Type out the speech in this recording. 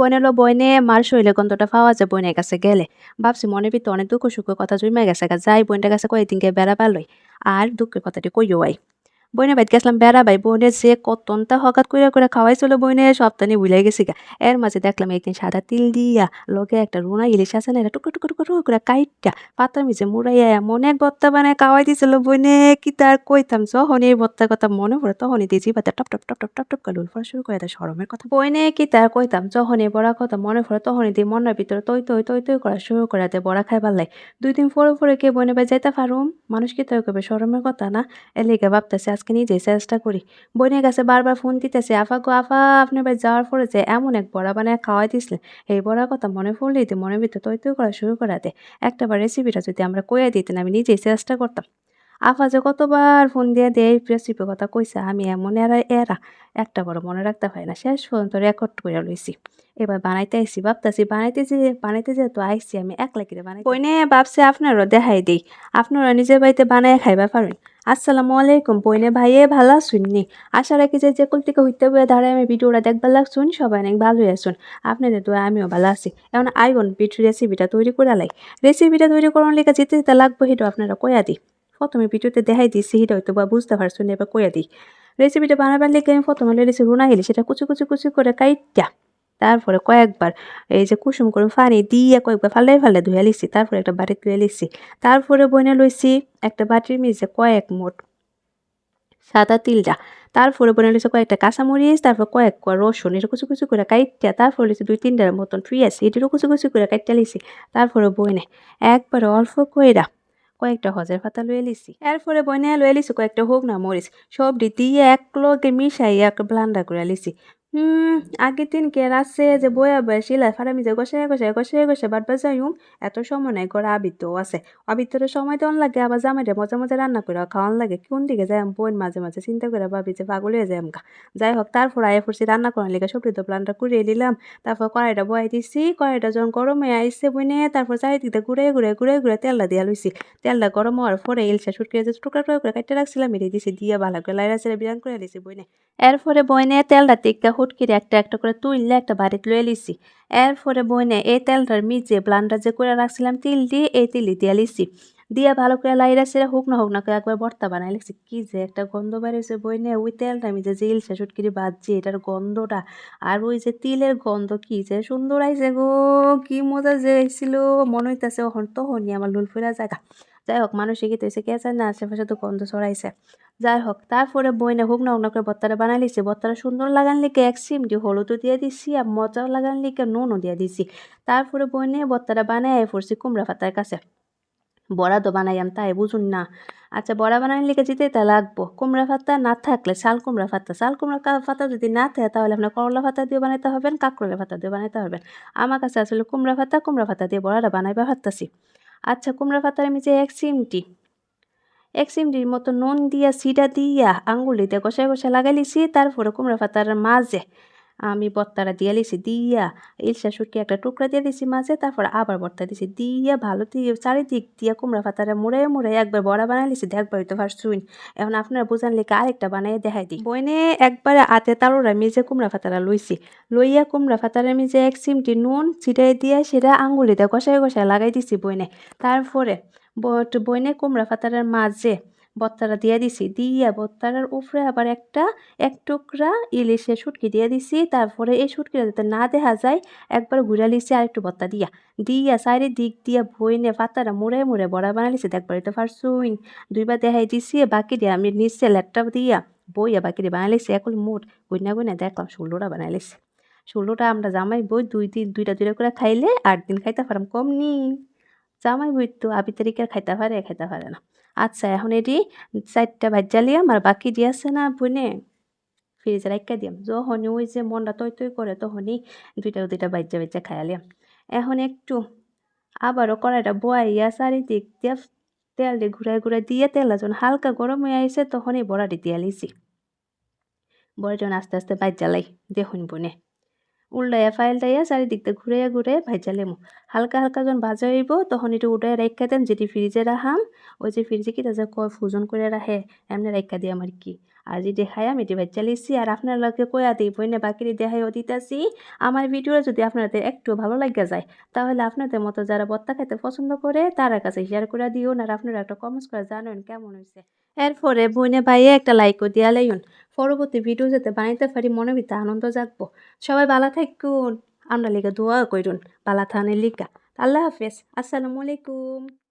বইনেলো, বইনে মার শরীরে গন্ধটা পাওয়া যায় বইনের কাছে গেলে। ভাবছি মনের ভিতরে অনেক দুঃখ সুখ কথা জমে গেছে যাই বোনটার কাছে কয়েকদিনকে বেড়া পালোই। আর দুঃখের কথাটি কইও আই। বইনের বাইত গেছিলাম, বেড়া ভাই বোনের যে কতনটা হকাত করে করে খাওয়াইছিল বইনে সপ্তাহে ভুলে গেছি গা। এর মাঝে দেখলাম একদিন সাদা তিল দিয়া লগে একটা রুনা ইলিশ আছে না, এটা টুকরো টুকরো টুকরো করে কাইটটা পাতার মিছে মুড়াইয়া এমন এক বত্তা বানায় খাওয়াই দিছিল বইনে, কি তার কইতাম, যখন এই বত্তার কথা মনে পড়ে তখনই দিয়েছি বাতা top top top top top top করে উল্ফা শুরু করে সরমের কথা। বইনে কি তার কইতাম, যখন এই বড়া কথা মনে পড়ে তখনই দিয়ে মনের ভিতরে তৈ তৈ তৈ তৈ করা শুরু করে দেয় বড়া খাইবার লাই। দুই দিন পরে পরে কে বইনে বাই যাইতে পারুম? মানুষ কি তাই কবে সরমের কথা না? এর লেগে ভাবতেছে আজকে নিজেই চেষ্টা করি। বোনের কাছে বারবার ফোন দিতেছে, আফা গো, আফা, আপনার বাড়ি যাওয়ার পরে যে এমন এক বড়া বানায় খাওয়াই দিছিলেন এই বড়ার কথা মনে পড়লেই তো মনের ভিতরে তৈরি করা শুরু করাতে একটা বার রেসিপিটা যদি আমরা কইয়া দিতেন, আমি নিজেই চেষ্টা করতাম। আফা যে কতবার ফোন দিয়ে দেয়, এই রেসিপির কথা কইছে, আমি এমন এরা এরা। একটা বড় মনে রাখতে পারি না। শেষ পর্যন্ত রেকর্ড করে লইছি। এবার বানাইতে আইসি ভাবতেছি, বানাইতে যে, বানাইতে যেহেতু আইসি আমি একলা কিরে বানাই কইনে, ভাবছি আপনারও দেখাই দিই। আপনারা নিজের বাড়িতে বানায় খাইবা পারেন। আসসালামু আলাইকুম বইনে ভাইয়ে ভালো শুননি আশা রাখি যে যে থেকে হইতে বয়ে দাঁড়ায় আমি ভিডিওটা দেখবার লাগছুন, সবাই অনেক ভালোই আছুন। আপনাদের তো আমিও ভালো আছি। এখন আইবন ভিডিও রেসিপিটা তৈরি করে লাই। রেসিপিটা তৈরি করার লেগে যেতে যেতে লাগবো, সেটা আপনারা কয়া দিই। প্রথমে ভিডিওতে দেখাই দিচ্ছি সেটা হয়তো বা বুঝতে পারছেন এবার কইয়া দিই। রেসিপিটা বানাবার লেগে আমি প্রথমে লেগেছি রুনা গেলি সেটা কুচি কুচি কুচি করে কাইটা তারপরে কয়েকবার এই যে কুসুম করে পানি দিয়ে কয়েকবার ফালে ফালে ধুয়ে লিছি তারপরে একটা বাটি ধুয়ে লিছি তারপরে বইনে লইছি একটা বাটির মিজে কয়েক মোট সাদা তিলটা তারপরে বনে লইছে কয়েকটা কাঁচামরিচ, তারপর কয়েক কোয়া রসুন, এটা কুচি কুচি করে কাইটটা, তারপরে লইছে দুই তিনটার মতন ফ্রি আছে, এটিরও কুচি কুচি করে কাইটটা লিছি তারপরে বইনে একবারে অল্প কইরা কয়েকটা হজের পাতা লয়ে লিছি। এরপরে বইনে লয়ে লিছি কয়েকটা হোক না মরিচ। সব দিয়ে এক লগে মিশাই এক ব্লান্ডা করে লিছি। হুম আগের দিন কে রাসে যে বয়া বয়া শিলা ফারামি যে গসে গসে গসে গসে বাটবা যাইম এত সময় নাই করে আবিত্তও আছে। আবিত্তরের সময় দেওয়ান লাগে, আবার জামাইরে মজা মজা রান্না করে খাওয়ান লাগে। কোন দিকে যাই বোন মাঝে মাঝে চিন্তা করে ভাবি যে পাগল হয়ে যাই আমকা যাই হোক তারপর আয় পড়ছি রান্না করার লেগে সবটি তো প্লানটা কুড়িয়ে দিলাম তারপর কড়াইটা বয়াই দিছি, কড়াইটা যখন গরম আইসে বইনে, তারপর চারিদিকে ঘুরে ঘুরে ঘুরে ঘুরে তেলটা দিয়া লইছি। তেলটা গরম হওয়ার পরে ইলসা সুটকে যে টুকরা টুকরা করে কাটতে রাখছিলাম মেরে দিছি, দিয়ে ভালো করে লাইরা ছেড়ে বিরান করে লিছি বইনে। এরপরে বইনে তেলটা টিকা হুটকিরে একটা একটা করে তুললে একটা বাড়িতে লয়ে লিছি এরপরে বইনে এই তেলটার মিজে ব্লান্ডার যে করে রাখছিলাম তিল দিয়ে এই তিলি দিয়ে লিছি দিয়ে ভালো করে লাইরা সেরা হোক না হোক না করে একবার ভর্তা বানাই লিখছি কি যে একটা গন্ধ বেরিয়েছে বইনে ওই তেলটা আমি যে জিল শেষটকিরি বাজছি, এটার গন্ধটা। আর ওই যে তিলের গন্ধ কি যে সুন্দর আইছে গো, কি মজা যে আইছিল। মনে হইতেছে তখন তখনই আমার লুল ফেরা জায়গা। যাই হোক, মানুষ শিখিতে হয়েছে কে চায় না, আশেপাশে তো গন্ধ ছড়াইছে। যাই হোক, তারপরে বইনে হুক না হুক না করে বত্তাটা বানাই লিছি বত্তাটা সুন্দর লাগান লিখে এক সিমটি হলুদও দিয়ে দিছি আর মজাও লাগান লিখে নুনও দিয়ে দিছি। তারপরে বইনে বত্তাটা বানাই পড়ছি কুমড়া পাতার কাছে। বড়া তো বানাইয়াম তাই বুঝুন না। আচ্ছা বড়া বানানোর লিখে যেতে তা লাগবো। কুমড়া পাতা না থাকলে শাল কুমড়া পাতা। শাল কুমড়া পাতা যদি না থাকে তাহলে আপনার করলা পাতা দিয়ে বানাইতে হবেন কাঁকরোলা পাতা দিয়ে বানাইতে হবেন। আমার কাছে আসলে কুমড়া পাতা কুমড়া পাতা দিয়ে বড়াটা বানাইবা ভাবতেছি। আচ্ছা কুমড়া পাতার আমি যে এক সিমটি এক চিমটির মতো নুন দিয়া সিডা দিয়া আঙ্গুলিতে কষায় কষায় লাগাই লিছি তারপরে কুমড়া পাতার মাঝে আমি বত্তাটা দিয়ে লিছি, দিয়া ইলশা শুটকি একটা টুকরা দিয়ে দিছি মাঝে, তারপর আবার বত্তা দিছি, দিয়া ভালো দিয়ে চারিদিক দিয়া কুমড়া পাতাটা মুড়ে মুড়ে একবার বড়া বানাই লিছি, দেখবার তো ফার্স্ট শুইন এখন আপনারা বুঝান লিখে আরেকটা বানাই দেখাই দিই। বইনে একবারে আতে তালুরা মিজে কুমড়া পাতাটা লইছি, লইয়া কুমড়া পাতাটা মিজে এক চিমটি নুন ছিটাই দিয়া সেটা আঙ্গুলিতে কষায় কষায় লাগাই দিছি বইনে। তারপরে বইনে কুমড়া পাতাটার মাঝে বত্তাটা দিয়ে দিছি, দিয়া বত্তারার উপরে আবার একটা, এক টুকরা ইলিশের শুটকি দিয়ে দিছি, তারপরে এই শুটকিটা যাতে না দেখা যায়, একবার ঘুরে লিছি আর একটু বত্তা দিয়া। দিয়া সাইডের দিক দিয়া বইনে পাতারা মুড়ে মুড়ে বড়া বানালিছি দেখবার তো ফারসুইন দুইবার দেখাই দিছি, বাকি দিয়ে আমি নিচে ল্যাপটপ দিয়া বইয়া বাকি দিয়ে বানালিছি এখন মোট গুইনা গুইনা দেখলাম ষোলোটা বানাইলিছি। ষোলোটা আমরা জামাই বই দুই দিন দুইটা দুইটা করে খাইলে আট দিন খাইতে পারাম কম নি জামাই বই তো আবি তারিখের খাইতে পারে খাইতে পারে না। আচ্ছা এখন এটি চারটা ভাজ্যা লিয়াম, আর বাকি দিয়ে আছে না বইনে, ফ্রিজে রাখা দিয়াম। যখনই ওই যে মনটা তৈ তৈ করে, তখনই দুইটা দুইটা বাজ্যা বাজ্যা খাইয়ালিয়াম এখন একটু আবারও কড়াইটা বয়াইয়া চারিদিক দিয়া তেল দিয়ে ঘুরাই ঘুরাই দিয়ে তেল যখন হালকা গরম হয়ে আইসে তখনই বড়াটি দিয়া লিছি। বড়া যখন আস্তে আস্তে লাই, দেখুন বনে উল্টাইয়া ফাইলটাইয়া চারিদিক দিয়ে ঘুরে ঘুরে ভাজা লেমু। হালকা হালকা যখন ভাজা হইব, তখন এটা উঠাই রাখা দেন যেটি ফ্রিজে রাখাম। ওই যে ফ্রিজে কি তাজা কয় ফুজন করে রাখে, এমনি রাখা দিয়ে আমার কি। যে দেখাই আমি বাচ্চা লিখছি আর আপনার লগে কয়া দিই, বইনে বাকিরি দেখাইও দিতেছি আমার ভিডিও যদি আপনাদের একটু ভালো লাগে যায়, তাহলে আপনাদের মতো যারা বত্তা খেতে পছন্দ করে, তার কাছে শেয়ার করে দিও। আর আপনারা একটা কমেন্টস করে জানেন কেমন হয়েছে। এরপরে বইনে বাইয়ে একটা লাইকও দিয়া লাইন। পরবর্তী ভিডিও যাতে বানাইতে পারি, মনে ভিতরে আনন্দ জাগবো। সবাই ভালো থাকুন। আমরা লিখে দোয়া করুন বালা থানের লিগা। আল্লাহ হাফেজ। আসসালামু আলাইকুম।